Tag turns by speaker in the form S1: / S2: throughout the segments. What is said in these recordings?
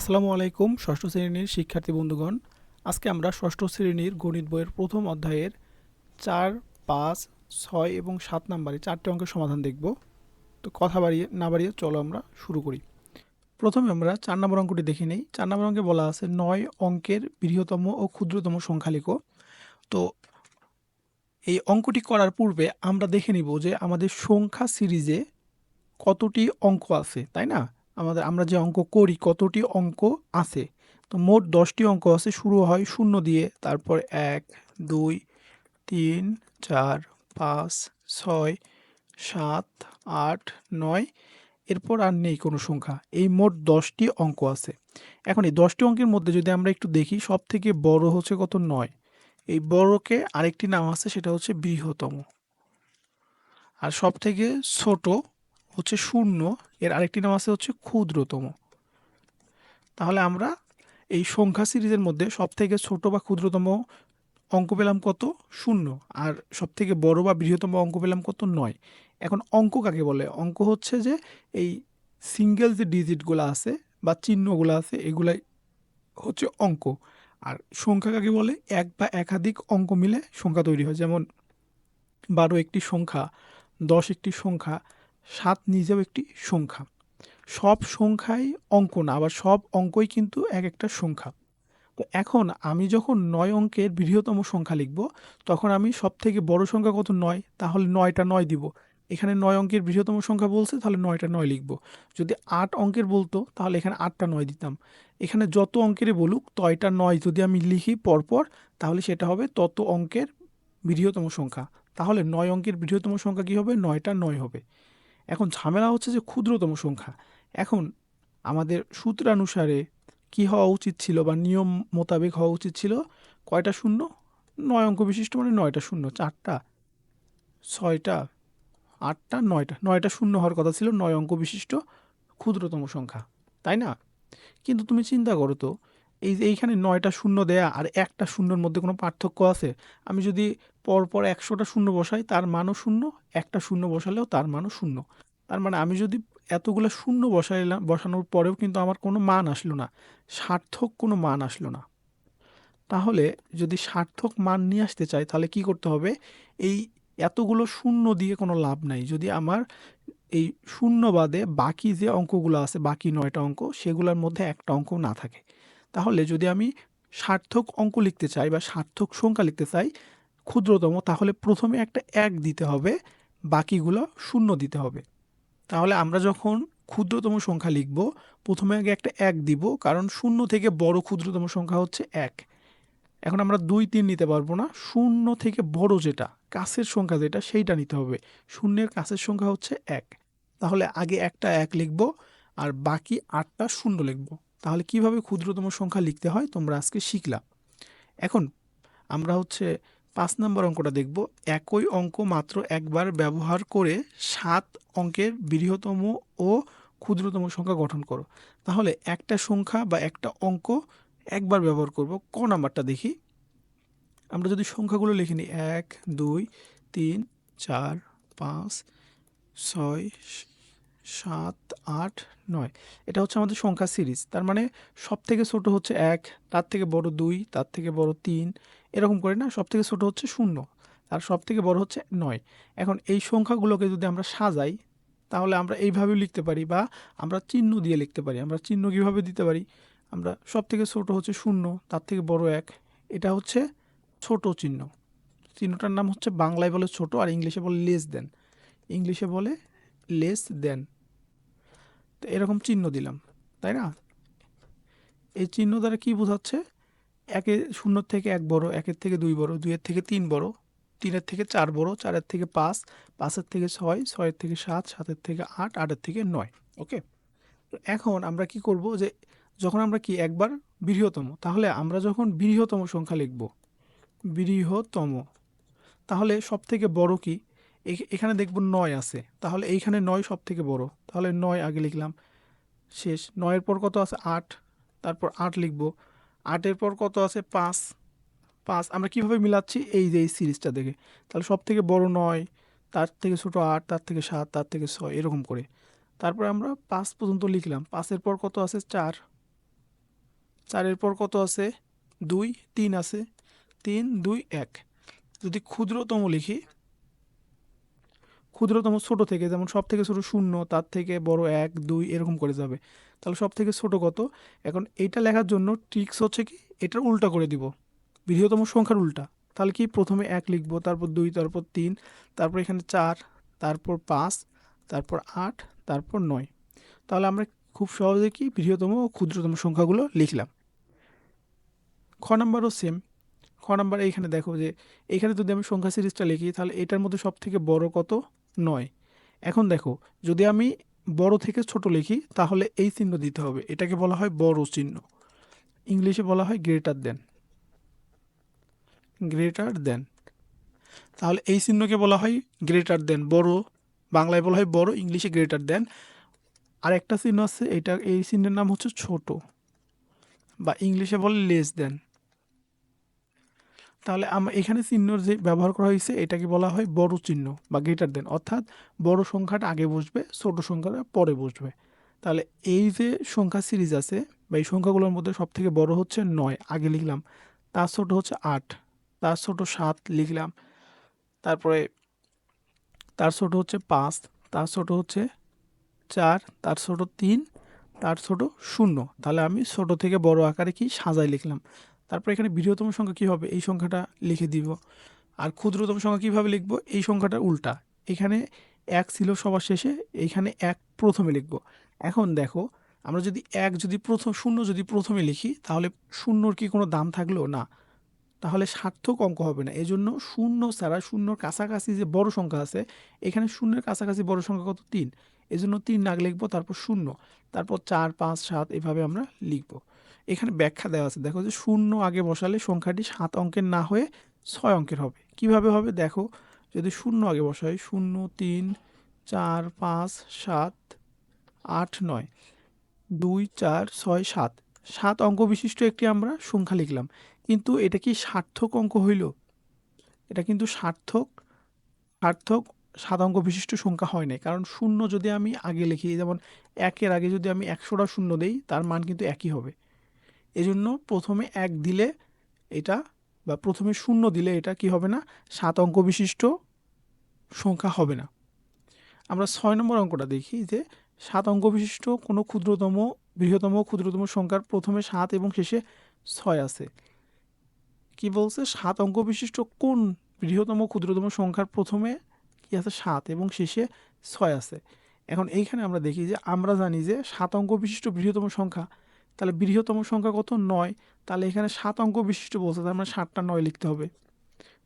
S1: আসসালামু আলাইকুম ষষ্ঠ শ্রেণীর শিক্ষার্থী বন্ধুগণ আজকে আমরা ষষ্ঠ শ্রেণীর গণিত বইয়ের প্রথম অধ্যায়ের চার পাঁচ ছয় এবং সাত নাম্বারে চারটি অঙ্কের সমাধান দেখব তো কথা বাড়িয়ে না বাড়িয়ে চলো আমরা শুরু করি প্রথমে আমরা চার নম্বর অঙ্কটি দেখে নিই চার নম্বর অঙ্কে বলা আছে নয় অঙ্কের বৃহত্তম ও ক্ষুদ্রতম সংখ্যা লেখো তো এই অঙ্কটি করার পূর্বে আমরা দেখে নিব যে আমাদের সংখ্যা সিরিজে কতটি অঙ্ক আছে তাই না আমাদের আমরা যে অঙ্ক করি কতটি অঙ্ক আছে তো মোট দশটি অঙ্ক আছে শুরু হয় শূন্য দিয়ে তারপর এক দুই তিন চার পাঁচ ছয় সাত আট নয় এরপর আর নেই কোনো সংখ্যা এই মোট দশটি অঙ্ক আছে এখন এই দশটি অঙ্কের মধ্যে যদি আমরা একটু দেখি সব থেকে বড় হচ্ছে কত নয় এই বড়কে আরেকটি নাম আছে সেটা হচ্ছে বৃহত্তম আর সব থেকে ছোট হচ্ছে শূন্য এর আরেকটি নাম আছে হচ্ছে ক্ষুদ্রতম তাহলে আমরা এই সংখ্যা সিরিজের মধ্যে সবথেকে ছোট বা ক্ষুদ্রতম অঙ্ক পেলাম কত শূন্য আর সবথেকে বড় বা বৃহত্তম অঙ্ক পেলাম কত নয় এখন অঙ্ক কাকে বলে অঙ্ক হচ্ছে যে এই সিঙ্গেল যে ডিজিটগুলো আছে বা চিহ্নগুলো আছে এগুলাই হচ্ছে অঙ্ক আর সংখ্যা কাকে বলে এক বা একাধিক অঙ্ক মিলে সংখ্যা তৈরি হয় যেমন বারো একটি সংখ্যা দশ একটি সংখ্যা সাত নিজেও একটি সংখ্যা সব সংখ্যাই অঙ্ক না আবার সব অঙ্কই কিন্তু এক একটা সংখ্যা তো এখন আমি যখন নয় অঙ্কের বৃহত্তম সংখ্যা লিখব তখন আমি সব থেকে বড় সংখ্যা কত নয় তাহলে নয়টা নয় দিব এখানে নয় অঙ্কের বৃহত্তম সংখ্যা বলছে তাহলে নয়টা নয় লিখব যদি আট অঙ্কের বলতো তাহলে এখানে আটটা নয় দিতাম এখানে যত অঙ্কেরই বলুক তয়টা নয় যদি আমি লিখি পরপর তাহলে সেটা হবে তত অঙ্কের বৃহত্তম সংখ্যা তাহলে নয় অঙ্কের বৃহত্তম সংখ্যা কী হবে নয়টা নয় হবে এখন ঝামেলা হচ্ছে যে ক্ষুদ্রতম সংখ্যা এখন আমাদের সূত্রানুসারে কি হওয়া উচিত ছিল বা নিয়ম মোতাবেক হওয়া উচিত ছিল কয়টা শূন্য নয় অঙ্ক বিশিষ্ট মানে নয়টা শূন্য চারটা ছয়টা আটটা নয়টা নয়টা শূন্য হওয়ার কথা ছিল নয় অঙ্ক বিশিষ্ট ক্ষুদ্রতম সংখ্যা তাই না কিন্তু তুমি চিন্তা করো তো এই যে এইখানে নয়টা শূন্য দেয়া আর একটা শূন্যর মধ্যে কোনো পার্থক্য আছে আমি যদি পরপর একশোটা শূন্য বসাই তার মানও শূন্য একটা শূন্য বসালেও তার মানও শূন্য তার মানে আমি যদি এতগুলো শূন্য বসাইলাম বসানোর পরেও কিন্তু আমার কোনো মান আসলো না সার্থক কোনো মান আসলো না তাহলে যদি সার্থক মান নিয়ে আসতে চাই তাহলে কি করতে হবে এই এতগুলো শূন্য দিয়ে কোনো লাভ নাই যদি আমার এই শূন্য বাদে বাকি যে অঙ্কগুলো আছে বাকি নয়টা অঙ্ক সেগুলোর মধ্যে একটা অঙ্ক না থাকে তাহলে যদি আমি সার্থক অঙ্ক লিখতে চাই বা সার্থক সংখ্যা লিখতে চাই ক্ষুদ্রতম তাহলে প্রথমে একটা এক দিতে হবে বাকিগুলো শূন্য দিতে হবে তাহলে আমরা যখন ক্ষুদ্রতম সংখ্যা লিখব প্রথমে আগে একটা এক দিব কারণ শূন্য থেকে বড় ক্ষুদ্রতম সংখ্যা হচ্ছে এক এখন আমরা দুই তিন নিতে পারবো না শূন্য থেকে বড় যেটা কাছের সংখ্যা যেটা সেইটা নিতে হবে শূন্যের কাছের সংখ্যা হচ্ছে এক তাহলে আগে একটা এক লিখব আর বাকি আটটা শূন্য লিখবো তাহলে কিভাবে ক্ষুদ্রতম সংখ্যা লিখতে হয় তোমরা আজকে শিখলা এখন আমরা হচ্ছে পাঁচ নম্বর অঙ্কটা দেখব একই অঙ্ক মাত্র একবার ব্যবহার করে সাত অঙ্কের বৃহত্তম ও ক্ষুদ্রতম সংখ্যা গঠন করো তাহলে একটা সংখ্যা বা একটা অঙ্ক একবার ব্যবহার করব ক নাম্বারটা দেখি আমরা যদি সংখ্যাগুলো লিখে নিই এক দুই তিন চার পাঁচ ছয় সাত আট নয় এটা হচ্ছে আমাদের সংখ্যা সিরিজ তার মানে সব থেকে ছোট হচ্ছে এক তার থেকে বড় দুই তার থেকে বড় তিন এরকম করে না সব থেকে ছোট হচ্ছে শূন্য তার সব থেকে বড় হচ্ছে নয় এখন এই সংখ্যাগুলোকে যদি আমরা সাজাই তাহলে আমরা এইভাবেও লিখতে পারি বা আমরা চিহ্ন দিয়ে লিখতে পারি আমরা চিহ্ন কীভাবে দিতে পারি আমরা সব থেকে ছোটো হচ্ছে শূন্য তার থেকে বড় এক এটা হচ্ছে ছোট চিহ্ন চিহ্নটার নাম হচ্ছে বাংলায় বলে ছোট আর ইংলিশে বলে লেস দেন ইংলিশে বলে লেস দেন তো এরকম চিহ্ন দিলাম তাই না এই চিহ্ন দ্বারা কি বোঝাচ্ছে একে শূন্যর থেকে এক বড় একের থেকে দুই বড় দুইয়ের থেকে তিন বড় তিনের থেকে চার বড় চারের থেকে পাঁচ পাঁচের থেকে ছয় ছয়ের থেকে সাত সাতের থেকে আট আটের থেকে নয় ওকে এখন আমরা কি করব যে যখন আমরা কি একবার বৃহত্তম তাহলে আমরা যখন বৃহত্তম সংখ্যা লিখব বৃহত্তম তাহলে সব থেকে বড় কি এখানে দেখব নয় আছে তাহলে এইখানে নয় সব থেকে বড় তাহলে নয় আগে লিখলাম শেষ নয়ের পর কত আছে আট তারপর আট লিখব আটের পর কত আছে পাঁচ পাঁচ আমরা কিভাবে মিলাচ্ছি এই যে এই সিরিজটা দেখে তাহলে সব থেকে বড় নয় তার থেকে ছোট আট তার থেকে সাত তার থেকে ছয় এরকম করে তারপরে আমরা পাঁচ পর্যন্ত লিখলাম পাঁচের পর কত আছে চার চারের পর কত আছে দুই তিন আছে তিন দুই এক যদি ক্ষুদ্রতম লিখি ক্ষুদ্রতম ছোট থেকে যেমন সব থেকে ছোট শূন্য তার থেকে বড় এক দুই এরকম করে যাবে তাহলে সব থেকে ছোট কত এখন এইটা লেখার জন্য ট্রিক্স হচ্ছে কি এটার উল্টা করে দিব বৃহত্তম সংখ্যার উল্টা তাহলে কি প্রথমে এক লিখবো তারপর দুই তারপর তিন তারপর এখানে চার তারপর পাঁচ তারপর আট তারপর নয় তাহলে আমরা খুব সহজে কি বৃহত্তম ও ক্ষুদ্রতম সংখ্যাগুলো লিখলাম খ নাম্বারও সেম খ নাম্বার এইখানে দেখো যে এখানে যদি আমি সংখ্যা সিরিজটা লিখি তাহলে এটার মধ্যে সব থেকে বড় কত নয় এখন দেখো যদি আমি বড় থেকে ছোট লিখি তাহলে এই চিহ্ন দিতে হবে এটাকে বলা হয় বড় চিহ্ন ইংলিশে বলা হয় গ্রেটার দেন গ্রেটার দেন তাহলে এই চিহ্নকে বলা হয় গ্রেটার দেন বড় বাংলায় বলা হয় বড় ইংলিশে গ্রেটার দেন আর একটা চিহ্ন আছে এটা এই চিহ্নের নাম হচ্ছে ছোট বা ইংলিশে বলে লেস দেন তাহলে এখানে চিহ্নর যে ব্যবহার করা হয়েছে এটাকে বলা হয় বড় চিহ্ন বা গ্রেটার দেন অর্থাৎ বড় সংখ্যাটা আগে বসবে ছোট সংখ্যাটা পরে বসবে তাহলে এই যে সংখ্যা সিরিজ আছে বা এই সংখ্যাগুলোর মধ্যে সব থেকে বড় হচ্ছে নয় আগে লিখলাম তার ছোট হচ্ছে আট তার ছোট সাত লিখলাম তারপরে তার ছোট হচ্ছে পাঁচ তার ছোট হচ্ছে চার তার ছোট তিন তার ছোট শূন্য তাহলে আমি ছোট থেকে বড় আকারে কি সাজাই লিখলাম তারপর এখানে বৃহত্তম সংখ্যা কী হবে এই সংখ্যাটা লিখে দিব আর ক্ষুদ্রতম সংখ্যা কীভাবে লিখব এই সংখ্যাটা উল্টা এখানে এক ছিল সবার শেষে এইখানে এক প্রথমে লিখব এখন দেখো আমরা যদি এক যদি প্রথম শূন্য যদি প্রথমে লিখি তাহলে শূন্যর কি কোনো দাম থাকলো না তাহলে সার্থক অঙ্ক হবে না এজন্য শূন্য ছাড়া শূন্যর কাছাকাছি যে বড় সংখ্যা আছে এখানে শূন্যের কাছাকাছি বড় সংখ্যা কত তিন এজন্য তিন নাগ লিখবো তারপর শূন্য তারপর চার পাঁচ সাত এভাবে আমরা লিখবো এখানে ব্যাখ্যা দেওয়া আছে দেখো যে শূন্য আগে বসালে সংখ্যাটি সাত অঙ্কের না হয়ে ছয় অঙ্কের হবে কিভাবে হবে দেখো যদি শূন্য আগে বসাই শূন্য তিন চার পাঁচ সাত আট নয় দুই চার ছয় সাত সাত অঙ্ক বিশিষ্ট একটি আমরা সংখ্যা লিখলাম কিন্তু এটা কি সার্থক অঙ্ক হইল এটা কিন্তু সার্থক সার্থক সাত অঙ্ক বিশিষ্ট সংখ্যা হয় নাই কারণ শূন্য যদি আমি আগে লিখি যেমন একের আগে যদি আমি একশোটা শূন্য দিই তার মান কিন্তু একই হবে এজন্য প্রথমে এক দিলে এটা বা প্রথমে শূন্য দিলে এটা কি হবে না সাত অঙ্ক বিশিষ্ট সংখ্যা হবে না আমরা ছয় নম্বর অঙ্কটা দেখি যে সাত অঙ্ক বিশিষ্ট কোনো ক্ষুদ্রতম বৃহত্তম ক্ষুদ্রতম সংখ্যার প্রথমে সাত এবং শেষে ছয় আছে কি বলছে সাত অঙ্ক বিশিষ্ট কোন বৃহত্তম ক্ষুদ্রতম সংখ্যার প্রথমে কি আছে সাত এবং শেষে ছয় আছে এখন এইখানে আমরা দেখি যে আমরা জানি যে সাত অঙ্ক বিশিষ্ট বৃহত্তম সংখ্যা তাহলে বৃহত্তম সংখ্যা কত নয় তাহলে এখানে সাত অঙ্ক বিশিষ্ট বলছে তার মানে সাতটা নয় লিখতে হবে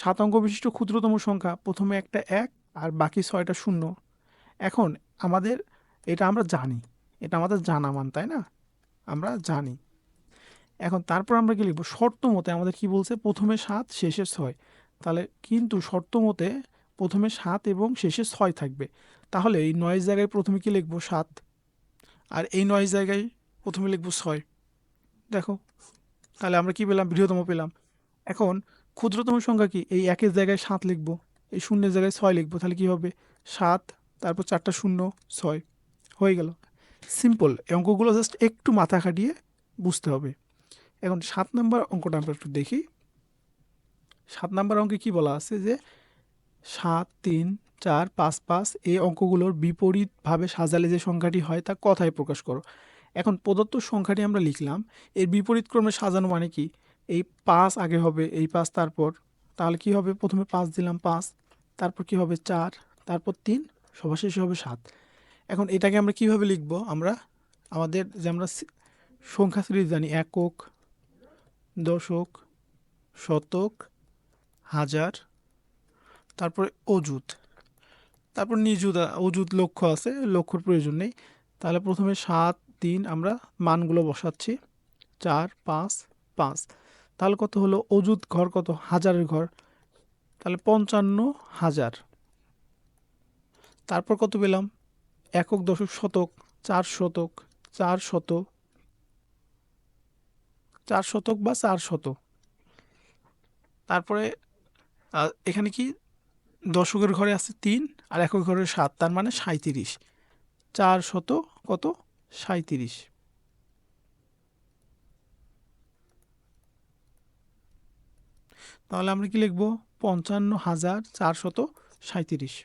S1: সাত অঙ্ক বিশিষ্ট ক্ষুদ্রতম সংখ্যা প্রথমে একটা এক আর বাকি ছয়টা শূন্য এখন আমাদের এটা আমরা জানি এটা আমাদের জানা মান তাই না আমরা জানি এখন তারপর আমরা কি লিখবো শর্ত মতে আমাদের কি বলছে প্রথমে সাত শেষে ছয় তাহলে কিন্তু শর্ত মতে প্রথমে সাত এবং শেষে ছয় থাকবে তাহলে এই নয় জায়গায় প্রথমে কি লিখবো সাত আর এই নয় জায়গায় প্রথমে লিখব ছয় দেখো তাহলে আমরা কি পেলাম বৃহত্তম পেলাম এখন ক্ষুদ্রতম সংখ্যা কি এই একের জায়গায় সাত লিখব এই শূন্যের জায়গায় ছয় লিখব তাহলে কি হবে সাত তারপর চারটা শূন্য ছয় হয়ে গেল সিম্পল এই অঙ্কগুলো জাস্ট একটু মাথা খাটিয়ে বুঝতে হবে এখন সাত নম্বর অঙ্কটা আমরা একটু দেখি সাত নাম্বার অঙ্কে কি বলা আছে যে সাত তিন চার পাঁচ পাঁচ এই অঙ্কগুলোর বিপরীতভাবে সাজালে যে সংখ্যাটি হয় তা কথায় প্রকাশ করো এখন প্রদত্ত সংখ্যাটি আমরা লিখলাম এর বিপরীত ক্রমে সাজানো মানে কি এই পাঁচ আগে হবে এই পাঁচ তারপর তাহলে কি হবে প্রথমে পাঁচ দিলাম পাঁচ তারপর কি হবে চার তারপর তিন সবার শেষে হবে সাত এখন এটাকে আমরা কিভাবে লিখব আমরা আমাদের যে আমরা সংখ্যা সিরিজ জানি একক দশক শতক হাজার তারপরে অজুত তারপর নিজুদ অজুত লক্ষ্য আছে লক্ষ্যর প্রয়োজন নেই তাহলে প্রথমে সাত তিন আমরা মানগুলো বসাচ্ছি চার পাঁচ পাঁচ তাহলে কত হলো অজুত ঘর কত হাজারের ঘর তাহলে পঞ্চান্ন হাজার তারপর কত পেলাম একক দশক শতক চার শতক চার শত চার শতক বা চার শত তারপরে এখানে কি দশকের ঘরে আছে তিন আর একক ঘরে সাত তার মানে সাঁত্রিশ চার শত কত সাঁইত্রিশ তাহলে আমরা কি লিখব পঞ্চান্ন হাজার চারশত সাঁইত্রিশ